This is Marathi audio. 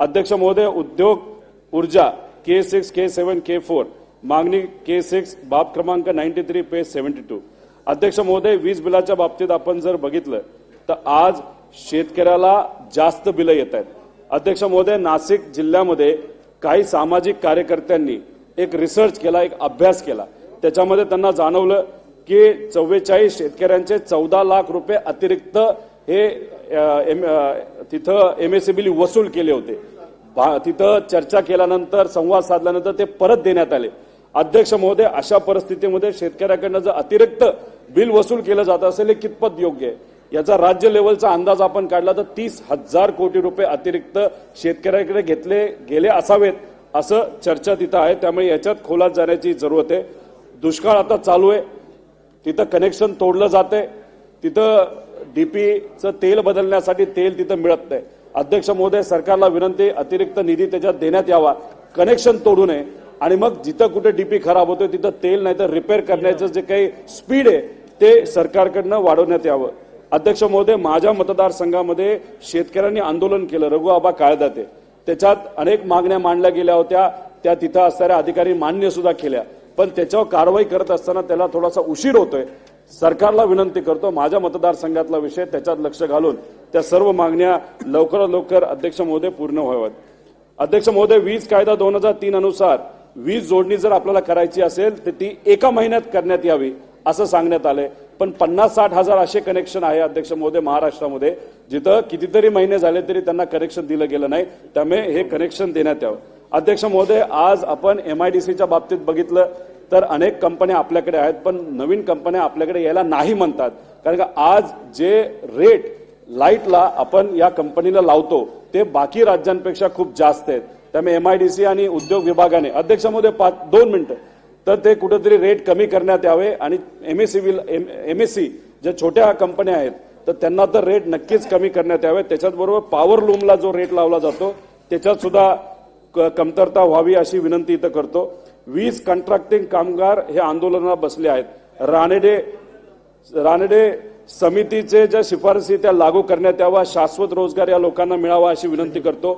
अध्यक्ष महोदय उद्योग ऊर्जा के सिक्स के सेवन के फोर मागणी के सिक्स बाब क्रमांक ninety three page seventy two अध्यक्ष महोदय वीज बिलाच्या बाबतीत आपण जर बघितलं तर आज शेतकऱ्याला जास्त बिलं येत आहेत. अध्यक्ष महोदय नाशिक जिल्ह्यामध्ये काही सामाजिक कार्यकर्त्यांनी एक रिसर्च केला एक अभ्यास केला. त्याच्यामध्ये त्यांना जाणवलं की चव्वेचाळीस शेतकऱ्यांचे चौदा लाख रुपये अतिरिक्त हे तिथं एम- एस तिथं वसूल केले होते. बा- तिथं चर्चा केल्यानंतर संवाद साधल्यानंतर ते परत देण्यात आले. अध्यक्ष महोदय अशा परिस्थितीमध्ये शेतकऱ्याकडनं जर अतिरिक्त बिल वसूल केलं जात असेल हे कितपत योग्य आहे? याचा राज्य लेवलचा अंदाज आपण काढला तर तीस हजार कोटी रुपये अतिरिक्त शेतकऱ्याकडे घेतले गेले असावेत असं चर्चा तिथं आहे. त्यामुळे याच्यात खोलात जाण्याची जरूरत आहे. दुष्काळ आता चालू आहे. तिथं कनेक्शन तोडलं जाते तिथं डीपीचं तेल बदलण्यासाठी तेल तिथं मिळत नाही. अध्यक्ष महोदय सरकारला विनंती अतिरिक्त निधी त्याच्यात देण्यात यावा. कनेक्शन तोडू नये. आणि मग जिथं कुठे डीपी खराब होतोय तिथं तेल नाही तर रिपेअर करण्याचं जे काही स्पीड आहे ते सरकारकडनं वाढवण्यात यावं. अध्यक्ष महोदय माझ्या मतदारसंघामध्ये शेतकऱ्यांनी आंदोलन केलं. रघुआबा काळदाते त्याच्यात अनेक मागण्या मांडल्या गेल्या होत्या. त्या तिथं असणाऱ्या अधिकारी मान्य सुद्धा केल्या. पण त्याच्यावर कारवाई करत असताना त्याला थोडासा उशीर होतोय. सरकारला विनंती करतो माझ्या मतदारसंघातला विषय त्याच्यात लक्ष घालून त्या सर्व मागण्या लवकरात लवकर अध्यक्ष महोदय पूर्ण व्हाव्यात. अध्यक्ष महोदय वीज कायदा दोन हजार तीन अनुसार वीज जोडणी जर आपल्याला करायची असेल तर ती एका महिन्यात करण्यात यावी असं सांगण्यात आलंय. पण पन्नास साठ हजार असे कनेक्शन आहे अध्यक्ष महोदय महाराष्ट्रामध्ये जिथं कितीतरी महिने झाले तरी त्यांना कनेक्शन दिलं गेलं नाही. त्यामुळे हे कनेक्शन देण्यात यावं. अध्यक्ष महोदय आज आपण एमआयडीसीच्या बाबतीत बघितलं तर अनेक कंपन्या आपल्याकडे आहेत पण नवीन कंपन्या आपल्याकडे यायला नाही म्हणतात. कारण का आज जे रेट लाईटला आपण या कंपनीला लावतो ते बाकी राज्यांपेक्षा खूप जास्त आहेत. त्यामुळे एमआयडीसी आणि उद्योग विभागाने अध्यक्ष पाच दोन मिनिटं. तर ते कुठेतरी रेट कमी करण्यात यावे आणि एमएससी एमएससी ज्या छोट्या कंपन्या आहेत तर त्यांना तर रेट नक्कीच कमी करण्यात यावे. त्याच्याचबरोबर पॉवर लूमला जो रेट लावला जातो त्याच्यात सुद्धा क- कमतरता व्हावी अशी विनंती इथं करतो. वीज कंट्रॅक्टिंग कामगार हे आंदोलनाला बसले आहेत. रानेडे रानडे समितीचे ज्या शिफारसी त्या लागू करण्यात यावा शाश्वत रोजगार या लोकांना मिळावा अशी विनंती करतो.